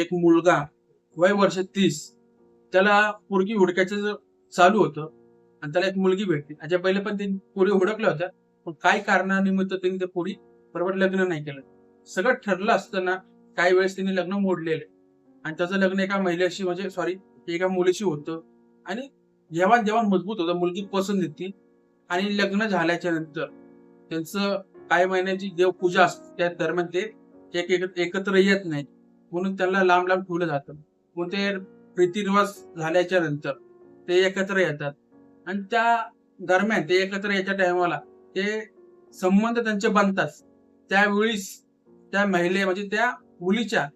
एक मुलगा वय वर्ष तीस त्याला पोरगी हुडकायचं चालू होतं आणि त्याला एक मुलगी भेटली. त्याच्या पहिले पण ते पोरी हुडकल्या होत्या पण काही कारणानिमित्त त्यांनी ते पोरी बरोबर लग्न नाही केलं. सगळं ठरलं असताना काही वेळेस त्यांनी लग्न मोडलेलं. आणि त्याचं लग्न एका महिलेशी म्हणजे सॉरी एका मुलीशी होतं. आणि जेव्हा जेव्हा मजबूत होतं. मुलगी पसंत येते आणि लग्न झाल्याच्यानंतर त्यांचं काही महिन्याची देवपूजा असते. त्या दरम्यान ते एक एकत्र येत नाही म्हणून त्यांना लांब लांब ठेवलं जातं. मग ते रीतिरिवाज झाल्याच्यानंतर ते एकत्र येतात. आणि त्या दरम्यान ते एकत्र याच्या टायमाला ते संबंध त्यांचे बनतात. त्यावेळीस त्या महिले म्हणजे त्या मुलीच्या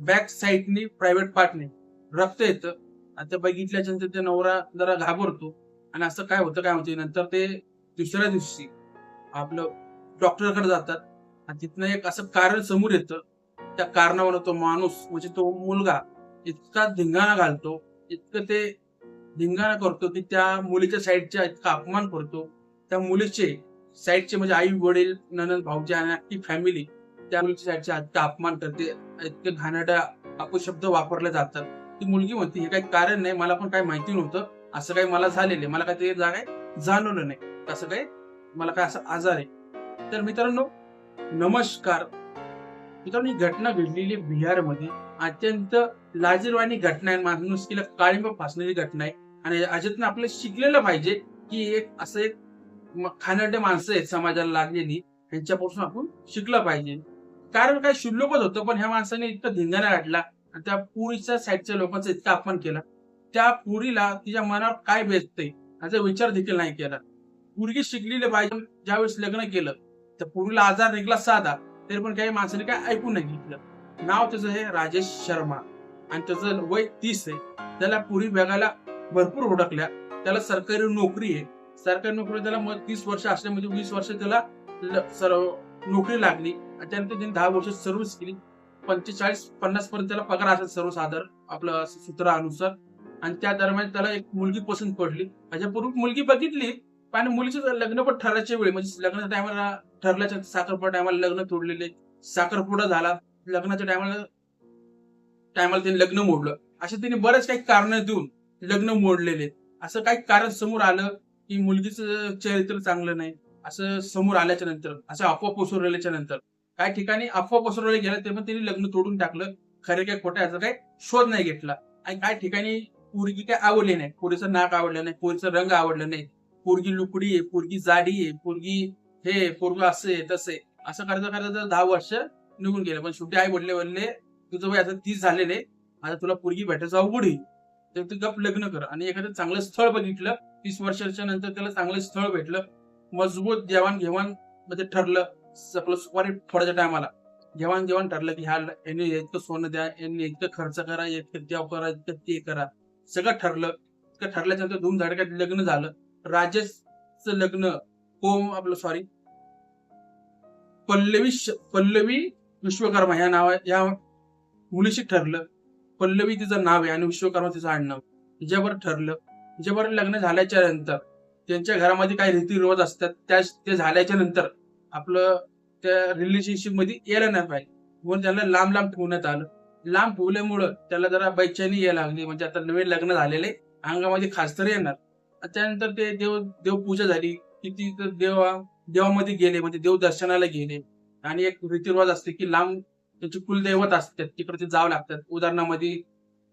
बॅक साईडनी प्रायव्हेट पार्टने रक्त येतं. आणि ते बघितल्याच्या नंतर ते नवरा जरा घाबरतो. आणि असं काय होतं काय होते नंतर ते दुसऱ्या दिवशी आपलं डॉक्टरकडे जातात. आणि तिथनं एक असं कारण समोर येतं. त्या कारणावर तो माणूस म्हणजे तो मुलगा इतका धिंगाणा घालतो इतकं ते धिंगाणा करतो की त्या मुलीच्या साईडचा इतका अपमान करतो. त्या मुलीचे साईडचे म्हणजे आई वडील ननंद भाऊजी आणि अख्खी फॅमिली त्या मुलीच्या साईडचा इतका अपमान करते इतके घाणेरड्या अपशब्द वापरले जातात. ती मुलगी म्हणते हे काही कारण नाही मला पण काही माहिती नव्हतं. असं काही मला झालेलं मला काही ते काय जाणवलं नाही. असं काही मला काय असं आजार आहे. तर मित्रांनो नमस्कार. मित्रांनो ही घटना घडलेली बिहारमध्ये अत्यंत लाजीरवाणी घटना आहे माणुसकीला काळिंब फासणारी घटना आहे. आणि अजितनं आपलं शिकलेलं पाहिजे की एक असं एक म- माणसं आहेत समाजाला लागलेली यांच्यापासून आपण शिकलं पाहिजे. कारण काय शुल्लकच होतं पण ह्या माणसाने इतकं धिंगाणा गाठला आणि त्या पुरीच्या साईडच्या लोकांचा इतका अपमान केला. त्या पुरीला तिच्या मनावर काय भेटते याचा विचार देखील नाही केला. पुरगी शिकलेली पाहिजे ज्यावेळेस लग्न केलं तर पुरीला आजार निघला साधा. तरी पण काही माणसाने काय ऐकून नाही घेतलं. नाव त्याचं आहे राजेश शर्मा. आणि त्याचं वय तीस आहे. त्याला पुरी विभागाला भरपूर ओळखल्या. त्याला सरकारी नोकरी आहे. सरकारी नोकरी त्याला तीस वर्ष असल्यामध्ये म्हणजे वीस वर्ष त्याला सर्व नोकरी लागली. आणि त्यानंतर त्यांनी दहा वर्ष सर्व्हिस केली. पंचेचाळीस पन्नास पर्यंत त्याला पगार असेल सर्वसाधारण आपलं सूत्रानुसार. आणि त्या दरम्यान त्याला एक मुलगी पसंत पडली. त्याच्यापूर्वी मुलगी बघितली. पण मुलीचं लग्न पण ठरायच्या वेळी म्हणजे लग्नाच्या टायमाला ठरल्याच्या साखरपुडा टायमाला लग्न तोडलेले. साखरपुडा झाला. लग्नाच्या टायमाला टायमाला त्यांनी लग्न मोडलं. असे त्यांनी बरेच काही कारण देऊन लग्न मोडलेले. असं काही कारण समोर आलं की मुलगीचं चरित्र चांगलं नाही. असं समोर आल्याच्यानंतर असं अफवा पसरवल्याच्या नंतर. काही ठिकाणी अफवा पसरवले गेल्या ते पण त्यांनी लग्न तोडून टाकलं. खरे काय खोटं याचा काही शोध नाही घेतला. आणि काही ठिकाणी पोरगी काय आवडली नाही. पोरीचं नाक आवडलं नाही. पोरीचं रंग आवडलं नाही. पोरगी लुकडी आहे पोरगी जाडी आहे पोरगी हे पोरग असं तसे असं करता करता दहा वर्ष निघून गेले. पण शेवटी आई वडले बोलले तुझं वय आता तीस झालेले. आता तुला पोरगी भेटायचं अवघड होईल तर तू गप लग्न कर. आणि एखादं चांगलं स्थळ बघितलं तीस वर्षाच्या नंतर त्याला चांगलं स्थळ भेटलं मजबूत जेवण घेवाणमध्ये ठरलं सकल सुपारी फोडायच्या टायमाला. जेवण जेवण ठरलं की ह्या यांनी इतकं सोनं द्या यांनी इतकं खर्च करा इतकं देव करा इतकं ते करा. सगळं ठरलं. इतकं ठरल्याच्या नंतर धूम धडक्यात लग्न झालं. राजेशचं लग्न कोम आपलं सॉरी पल्लवी श- पल्लवी विश्वकर्मा ह्या नाव या मुलीशी ठरलं. पल्लवी तिचं नाव आहे आणि विश्वकर्मा तिचं आडनाव तिच्यावर ठरलं. तिच्यावर लग्न झाल्याच्यानंतर त्यांच्या घरामध्ये काही रीतिरिवाज असतात त्या ते झाल्याच्यानंतर आपलं त्या रिलेशनशिपमध्ये यायला नाही पाहिजे. म्हणून त्यांना लांब लांब ठेवण्यात आलं. लांब ठेवल्यामुळं त्याला जरा बैचानी यायला लागली. म्हणजे आता नवीन लग्न झालेले अंगामध्ये खास तर येणार त्यानंतर ते देव देवपूजा झाली. की ती तर देवा देवामध्ये गेले म्हणजे देव दर्शनाला गेले. आणि एक रीतिरिवाज असते की लांब त्यांची कुलदैवत असतात तिकडे ते जावं लागतात. उदाहरणामध्ये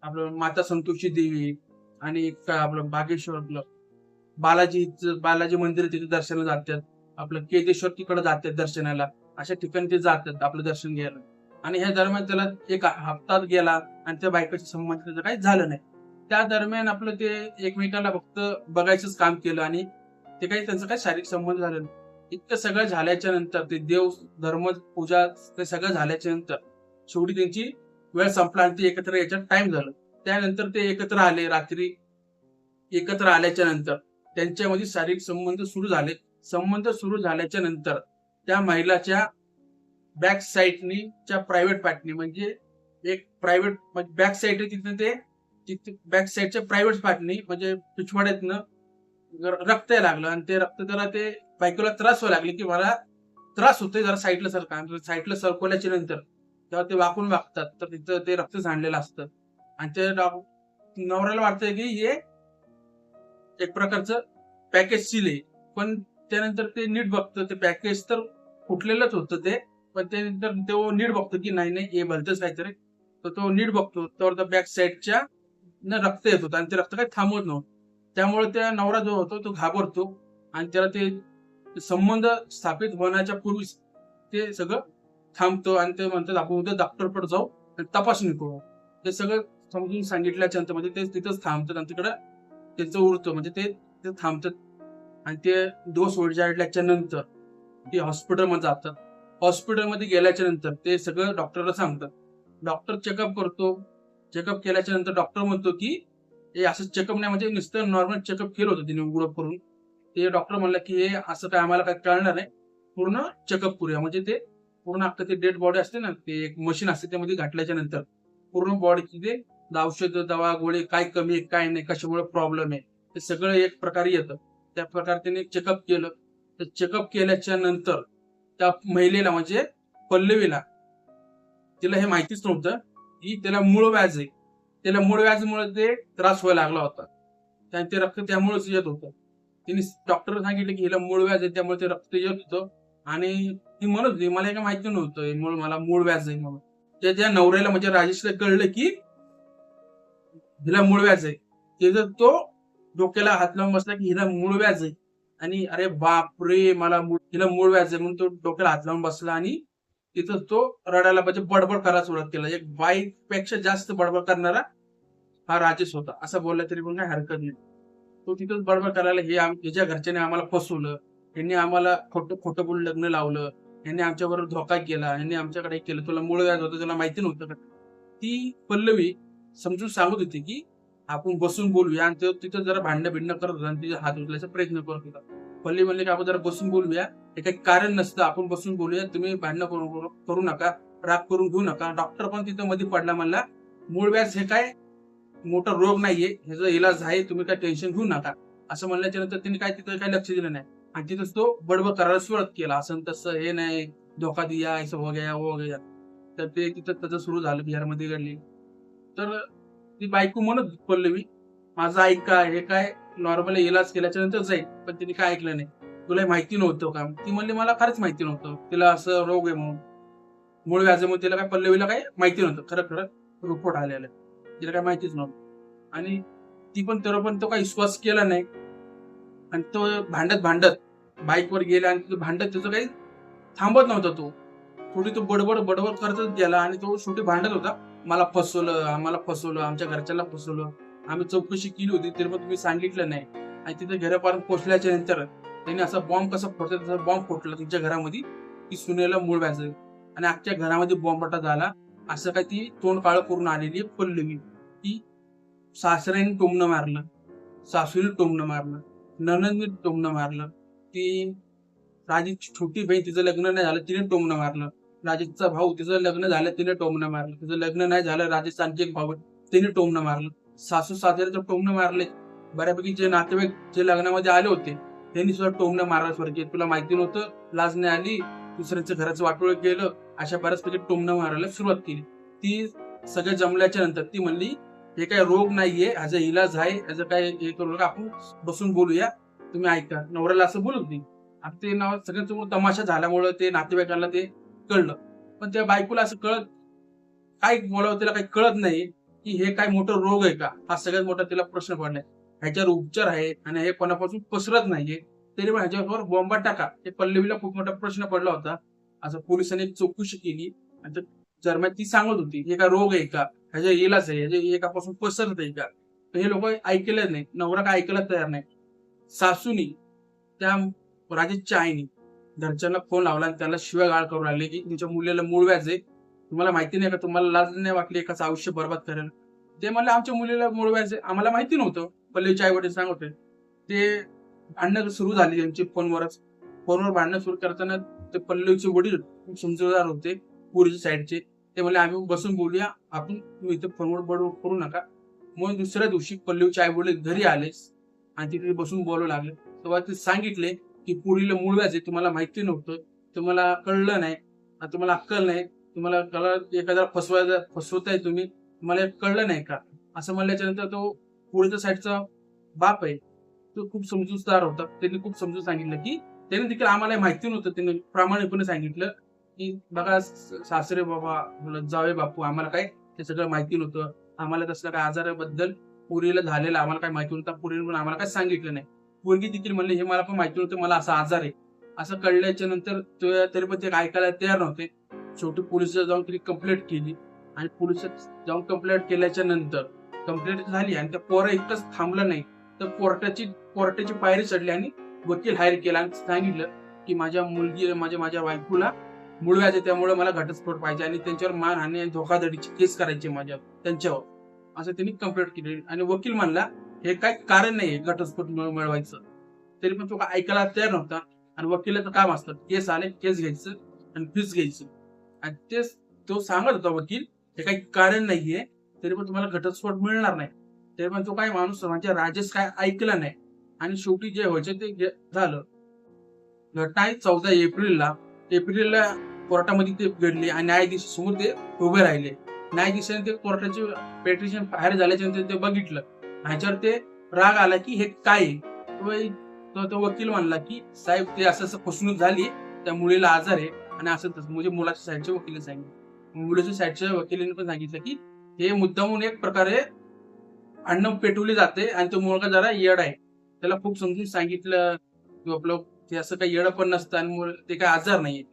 आपलं माता संतोषी देवी आणि आपलं बागेश्वर आपलं. बालाजी बालाजी मंदिर तिथे दर्शनाला जातात. आपलं केदेश्वर तिकडे जातात दर्शनाला. अशा ठिकाणी ते जातात आपलं दर्शन घ्यायला. आणि ह्या दरम्यान त्याला एक हप्ता गेला आणि त्या बायकाशी संबंध त्याचं काही झालं नाही. त्या दरम्यान आपलं ते एकमेकाला फक्त बघायचंच काम केलं आणि ते काही त्यांचं काही शारीरिक संबंध झालं नाही. इतकं सगळं झाल्याच्यानंतर ते देव धर्म पूजा ते सगळं झाल्याच्यानंतर शेवटी त्यांची वेळ संपला आणि ते एकत्र याच्यात टाइम झालं. त्यानंतर ते एकत्र आले रात्री एकत्र आल्याच्यानंतर त्यांच्यामध्ये शारीरिक संबंध सुरू झाले. संबंध सुरू झाल्याच्यानंतर त्या महिलाच्या बॅक साईडनी च्या प्रायव्हेट पार्टनी म्हणजे एक प्रायव्हेट बॅक साईड तिथं ते तिथे बॅक साईडच्या प्रायव्हेट पार्टनी म्हणजे पिछवाड्यातनं रक्त यायला लागलं आणि ते रक्त जरा ते बायकोला त्रास व्हायला लागले की मला त्रास होतोय जरा साईडला सरका. साईडला सरकवल्याच्या नंतर तेव्हा ते वाकून वागतात. तर तिथं ते रक्त झाडलेलं असतं. आणि ते नवऱ्याला वाटतंय की हे एक प्रकारचं पॅकेज सील आहे. पण त्यानंतर ते नीट बघतं. ते पॅकेज तर फुटलेलंच होतं ते. पण त्यानंतर तो नीट बघतो की नाही नाही हे भलतंच काहीतरी. तर तो नीट बघतो. तर बॅक साईडच्या न रक्त येत होतं. आणि ते रक्त काही थांबवत नव्हतं. त्यामुळे त्या नवरा जो होतो तो घाबरतो आणि त्याला ते संबंध स्थापित होण्याच्या पूर्वीच ते सगळं थांबतो आणि ते म्हणतात आपण उद्या डॉक्टरकडे जाऊ आणि तपासणी करू. ते सगळं समजून सांगितल्याच्या नंतर म्हणजे ते तिथंच थांबतात आणि तिकडं त्यांचं उरतं. म्हणजे ते ते थांबतात आणि ते दोष उलजाडल्याच्या नंतर ते हॉस्पिटलमध्ये जातात. हॉस्पिटलमध्ये गेल्याच्यानंतर ते सगळं डॉक्टरला सांगतात. डॉक्टर चेकअप करतो. चेकअप केल्याच्यानंतर डॉक्टर म्हणतो की हे असं चेकअप नाही म्हणजे नुसतं नॉर्मल चेकअप केलं होतं तिने उघडं करून. ते डॉक्टर म्हणलं की हे असं काय आम्हाला काय कळणार नाही. पूर्ण चेकअप करूया. म्हणजे ते पूर्ण अख्खं ते डेड बॉडी असते ना ते एक मशीन असते त्यामध्ये घातल्याच्या नंतर. पूर्ण बॉडीची ते औषध दवा गोळी काय कमी आहे काय नाही कशामुळे प्रॉब्लेम आहे ते सगळं एक प्रकारे येतं. त्या प्रकारे त्याने चेकअप केलं. तर चेकअप केल्याच्यानंतर त्या महिलेला म्हणजे पल्लवीला तिला हे माहितीच नव्हतं की त्याला मूळ व्याज आहे. त्याला मूळ व्याजमुळे ते त्रास व्हायला लागला होता. त्यांचे ते रक्त त्यामुळेच येत होतं. तिने डॉक्टर सांगितलं की हिला मूळ व्याज आहे त्यामुळे ते रक्त येत होतं. आणि ती म्हणत होती मला हे माहिती नव्हतं मूळ मला मूळ व्याज आहे म्हणून. त्या नवऱ्याला म्हणजे राजेशला कळलं की हिला मूळ व्याज आहे. ते जर तो डोक्याला हात लावून बसला की हिला मूळ व्याज आहे. आणि अरे बाप रे मला मूळ- हिला मूळ व्याज आहे म्हणून तो डोक्याला हात लावून बसला आणि तिथं तो रडायला म्हणजे बडबड करायला सुरुवात केला. एक बाईकपेक्षा जास्त बडबड करणारा हा राजेश होता. असं बोलला तरी पण काही हरकत नाही. तो तिथंच बडबड करायला हे ह्याच्या घरच्याने आम्हाला फसवलं. यांनी आम्हाला खोटं खोटं बोलून लग्न लावलं. यांनी आमच्याबरोबर धोका केला. यांनी आमच्याकडे केलं. तुला मूळ व्याज होतं तुला माहिती नव्हतं का? ती पल्लवी समजून सांगत होती की आपण बसून बोलूया आणि तिथं जरा भांडणं भिंडणं करत होता आणि तिचा हात उचलायचा प्रयत्न करत होता. पल्लवी म्हणले की आपण जरा बसून बोलूया हे काही कारण नसतं. आपण बसून बोलूया. तुम्ही भांडणं करू करू नका. राग करून घेऊ नका. डॉक्टर पण तिथं मध्ये पडला म्हणला मूळ व्याज हे काय? मोठा रोग नाहीये. ह्याचा इलाज आहे. तुम्ही काय टेन्शन घेऊ नका. असं म्हणल्याच्या नंतर त्यांनी काय तिथं काही लक्ष दिलं नाही. आणि तिथंच तो बडबड करायला सुरुवात केला. असं तसं हे नाही. धोका दिया. असं हो गया हो गया. तर ते तिथं त्याचं सुरू झालं. बिहारमध्ये घडली. तर ती बायको म्हणत होती पल्लवी माझं ऐक हे काय? नॉर्मल इलाज केल्याच्यानंतर जाईल पण तिने काय ऐकलं नाही. तुला माहिती नव्हतं का? ती म्हणली मला खरंच माहिती नव्हतं. तिला असं रोग आहे म्हणून. मूळ व्याजामुळे तिला काय पल्लवीला काय माहिती नव्हतं. खरं खरं रिपोर्ट आलेला तिला काय माहितीच नव्हतं. आणि ती पण तर पण तो काही विश्वास केला नाही. आणि तो भांडत भांडत बाईकवर गेला आणि तो भांडत त्याचं काही थांबत नव्हता तो. थोडी तो बडबड बडबड करतच गेला आणि तो शेवटी भांडत होता. मला फसवलं आम्हाला फसवलं आमच्या घरच्याला फसवलं. आम्ही चौकशी केली होती तरी मग तुम्ही सांगितलं नाही. आणि तिथे घरापर्यंत पोहोचल्याच्या नंतर त्यांनी असा बॉम्ब कसा फोडतो तसा बॉम्ब फुटला तुमच्या घरामध्ये की सुनेला मूळ व्हायचं. आणि आजच्या घरामध्ये बॉम्बटा झाला असं काय ती तोंड काळ करून आलेली आहे पल्लवी ती सासऱ्याने टोमणं मारलं सासूने टोमणं मारलं ननंदने टोमणं मारलं ती राजेची छोटी बहीण तिचं लग्न नाही झालं तिने टोमणं मारलं. राजेशचा भाऊ तिचं लग्न झालं तिने टोमणं मारलं. तिचं लग्न नाही झालं राजेशचा आणखी एक भाऊ तिने टोमणं मारलं. सासू सासऱ्याचं टोमणं मारले. बऱ्यापैकी जे नातेवाईक जे लग्नामध्ये आले होते त्यांनी सुद्धा टोमणं मारायला सुरुवात केली. तुला माहिती नव्हतं लाज नाही आली दुसऱ्यांचं घराचं वाटोळ केलं अशा बऱ्याचपैकी टोमणं मारायला सुरुवात केली. ती सगळं जमल्याच्या नंतर ती म्हणली हे काय रोग नाहीये ह्याचा इलाज आहे ह्याचं काय हे करू नका आपण बसून बोलूया. तुम्ही ऐका नवऱ्याला असं बोलत नाही आता ते नाव सगळ्यांसमोर तमाशा झाल्यामुळं ते नातेवाईकांना ते कळलं. पण त्या बायकोला असं कळत काय बोलावं तिला काही कळत नाही की हे काय मोठं रोग आहे का? हा सगळ्यात मोठा तिला प्रश्न पडलाय. ह्याच्यावर उपचार आहे आणि हे कोणापासून पसरत नाहीये तरी पण ह्याच्यावर बॉम्बा टाका. हे पल्लवीला खूप मोठा प्रश्न पडला होता. असं पोलिसांनी चौकशी केली. आणि दरम्यान ती सांगत होती हे का रोग आहे का? ह्याच्या इलाज आहे. ह्याच्या एकापासून पसरत आहे का? तर हे लोक ऐकलेच नाही नवरा काय ऐकायला तयार नाही. सासूनी त्या राजेशच्या आईनी घरच्यांना फोन लावला आणि त्याला शिव्या गाळ करू लागले की तुमच्या मुलीला मूळ व्याज आहे. तुम्हाला माहिती नाही का? तुम्हाला लाज नाही वाटली एकाचं आयुष्य बर्बाद करेल? ते म्हणलं आमच्या मुलीला मूळ व्याज आहे. आम्हाला माहिती नव्हतं. पल्लवीच्या आई वडील सांगत होते ते भांडणं सुरू झाली त्यांची फोनवरच. फोनवर भांडणं सुरू करताना ते पल्लवीचे वडील खूप होते पुरीच्या साईडचे. ते म्हणले आम्ही बसून बोलूया आपण इथे फोनवर बडबड करू नका. मग दुसऱ्या दिवशी पल्लवीचे आई वडील घरी आलेस आणि तिथे बसून बोलू लागले. तेव्हा ते सांगितले की पुरीला मूळ व्याज आहे तुम्हाला माहिती नव्हतं तुम्हाला कळलं नाही तुम्हाला अक्कल नाही तुम्हाला कळ एखाद्या फसवायला फसवताय तुम्ही तुम्हाला कळलं नाही का? असं म्हणल्याच्यानंतर तो पुढच्या साईडचा बाप आहे तो खूप समजूतदार होता. त्यांनी खूप समजून सांगितलं की त्यांनी देखील आम्हाला माहिती नव्हतं. त्यांनी प्रामाणिकपणे सांगितलं की बघा सासरे बाबा म्हणलं, जावे बापू आम्हाला काय ते सगळं माहिती नव्हतं. आम्हाला तसल्या काय आजाराबद्दल पुरीला झालेलं आम्हाला काय माहिती नव्हतं. पुरीला पण आम्हाला काय सांगितलं नाही. पोरगी देखील म्हणले हे मला पण माहिती नव्हतं. मला असा आजार आहे. असं कळल्याच्या नंतर तरी पण ते ऐकायला तयार नव्हते. शेवटी पोलीस जाऊन तरी कंप्लेंट केली आणि पोलीस जाऊन कंप्लेंट केल्याच्यानंतर कंप्लेंट झाली आणि त्या पोरं एकच थांबलं नाही. तर कोर्टाची कोर्टाची पायरी चढली आणि वकील हायर केला आणि सांगितलं की माझ्या मुलगी माझ्या माझ्या बायकोला मुळव्याचे त्यामुळे मला घटस्फोट पाहिजे आणि त्यांच्यावर मानहानी आणि धोकाधडीची केस करायची माझ्या त्यांच्यावर. असं त्यांनी कंप्लेंट केली. आणि वकील म्हणला हे काय कारण नाहीये घटस्फोट मिळवायचं. तरी पण तो काय ऐकायला तयार नव्हता आणि वकिलाचं काम असतं. केस आले केस घ्यायचं आणि फीस घ्यायचं. आणि तेच तो सांगत होता वकील हे काही कारण नाहीये तरी पण तुम्हाला घटस्फोट मिळणार नाही. तरी पण तो काय माणूस म्हणजे राजेश काय ऐकला नाही. आणि शेवटी जे व्हायचं ते झालं. घटना आहे चौदा एप्रिलला एप्रिलला कोर्टामध्ये ते घडली आणि न्यायाधीश समोर ते उभे राहिले. न्यायाधीशाने ते कोर्टाचे पेटिशन बाहेर झाल्याच्यानंतर ते बघितलं. ह्याच्यावर ते राग आला की हे काय? आहे? तो- तो वकील म्हणला की साहेब ते असं असं फसवणूक झाली. त्या मुलीला आजार आहे. आणि असं म्हणजे मुलाच्या साईडच्या वकिलीने सांगितलं. मुलीच्या साईडच्या वकिलीने पण सांगितलं की हे मुद्दामून एक प्रकारे अन्न पेटवली जाते आणि तो मुलगा जरा येड आहे. त्याला खूप समजून सांगितलं की आपलं ते असं काही येडं पण नसतं आणि ते काही आजार नाहीये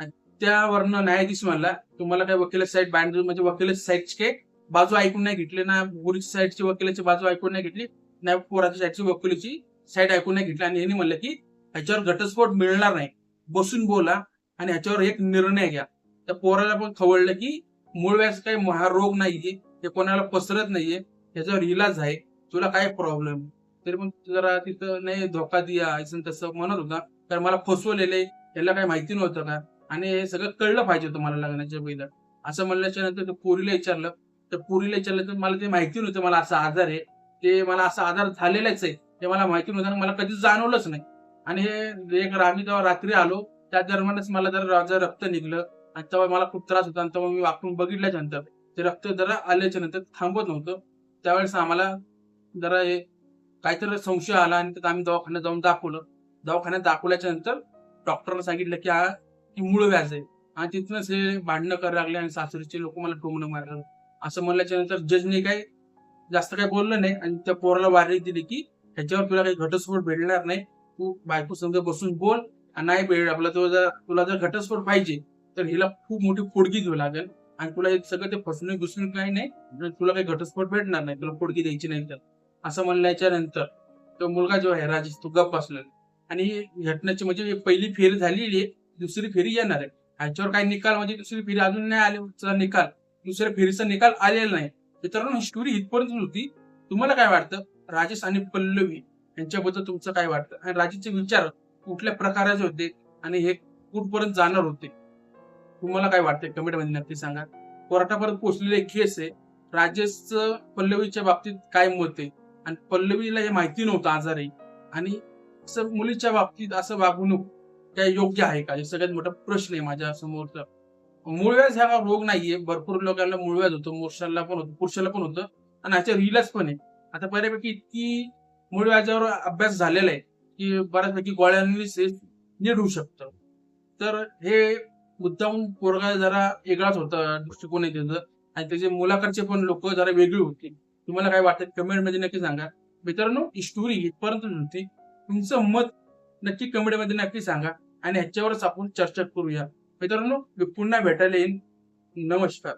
आणि त्यावरनं न्यायाधीश म्हणला तुम्हाला काय वकिलाची साईड बांधली म्हणजे वकिलाची साईडची काही बाजू ऐकून नाही घेतली ना मुलीची साईडची वकिलाची बाजू ऐकून नाही घेतली ना पोराच्या साईडची वकिलीची साईड ऐकून नाही घेतली. आणि यांनी म्हणलं की ह्याच्यावर घटस्फोट मिळणार नाही. बसून बोला आणि ह्याच्यावर एक निर्णय घ्या. त्या पोराला पण खवळलं की मूळ व्यास काही महारोग नाहीये हे कोणाला पसरत नाहीये ह्याच्यावर इलाज आहे तुला काय प्रॉब्लेम तरी पण जरा तिथं नाही धोका दिया असं तसं म्हणत होता. तर मला फसवलेले याला काही माहिती नव्हतं का? आणि हे सगळं कळलं पाहिजे होतं मला लग्नाच्या पहिलं. असं म्हणल्याच्या नंतर पुरीला पोरीला विचारलं. तर पुरीला विचारलं तर मला ते माहिती नव्हतं मला असा आजार आहे. ते मला असा आजार झालेलाच आहे. ते मला माहिती नव्हतं आणि मला कधीच जाणवलंच नाही. आणि हे एक आम्ही जेव्हा रात्री आलो त्या दरम्यानच मला जर रक्त निघलं. आणि तेव्हा मला खूप त्रास होता आणि तेव्हा मी वाकून बघितल्याच्या नंतर ते रक्त जरा आल्याच्यानंतर थांबत नव्हतं. त्यावेळेस आम्हाला जरा हे काहीतरी संशय आला आणि त्यात आम्ही दवाखान्यात जाऊन दाखवलं. दवाखान्यात दाखवल्याच्या नंतर डॉक्टरला सांगितलं की हा की मूळ व्याज आहे. आणि तिथूनच हे भांडणं करायला लागले आणि सासरीचे लोक मला टोमणं मारलं असं म्हणल्याच्या नंतर जजने काही जास्त काही बोललं नाही आणि त्या पोराला वारणी दिली की ह्याच्यावर तुला काही घटस्फोट भेटणार नाही. तू बायको समजा बसून बोल आणि नाही भेट आपला तो जर तुला जर घटस्फोट पाहिजे तर हिला खूप मोठी फोडगी घेऊ लागेल. आणि तुला एक सगळं ते फसवणूक घुसणूक काही नाही. तुला काही घटस्फोट भेटणार नाही तुला फोडगी द्यायची नाही तर. असं म्हणल्याच्या नंतर तो मुलगा जो आहे राजेश तो गप्प बसला. आणि घटनेची म्हणजे पहिली फेरी झालेली आहे दुसरी फेरी येणार आहे. ह्याच्यावर काही निकाल म्हणजे दुसरी फेरी अजून नाही आले निकाल. दुसऱ्या फेरीचा निकाल आलेला नाही. मित्रांनो ही स्टोरी इथपर्यंत होती. तुम्हाला काय वाटतं? राजेश आणि पल्लवी यांच्याबद्दल तुमचं काय वाटतं? आणि राजेशचे विचार कुठल्या प्रकाराचे होते? आणि हे कुठपर्यंत जाणार होते? तुम्हाला काय वाटतंय? कमेंटमध्ये नक्की सांगा. कोर्टापर्यंत पोहोचलेली एक केस आहे. राजेशचं पल्लवीच्या बाबतीत काय मत आहे? आणि पल्लवीला हे माहिती नव्हतं आजारी. आणि असं मुलीच्या बाबतीत असं वागणूक काय योग्य आहे का? हे सगळ्यात मोठा प्रश्न आहे माझ्या समोरचा. मूळव्याज हा रोग नाहीये. भरपूर लोकांना मूळव्याज होतो. पुरुषांना पण होतो. पुरुषाला पण होतं. आणि ह्याच्या रिलाज पण आहे. आता बऱ्यापैकी इतकी मूळव्याजावर अभ्यास झालेला आहे की बऱ्याचपैकी गोळ्यांनी हे नीट होऊ शकतं. तर हे मुद्दाम पोरगा जरा वेगळाच होता दृष्टिकोन आहे त्याचं. आणि त्याचे मुलाकडचे पण लोक जरा वेगळी होती. तुम्हाला काय वाटत? कमेंटमध्ये नक्की सांगा. मित्रांनो ही स्टोरी इथपर्यंत होती. तुमचं मत नक्की कमेंटमध्ये नक्की सांगा. आणि ह्याच्यावरच आपण चर्चा करूया. मित्रांनो मी पुन्हा भेटायला येईन. नमस्कार.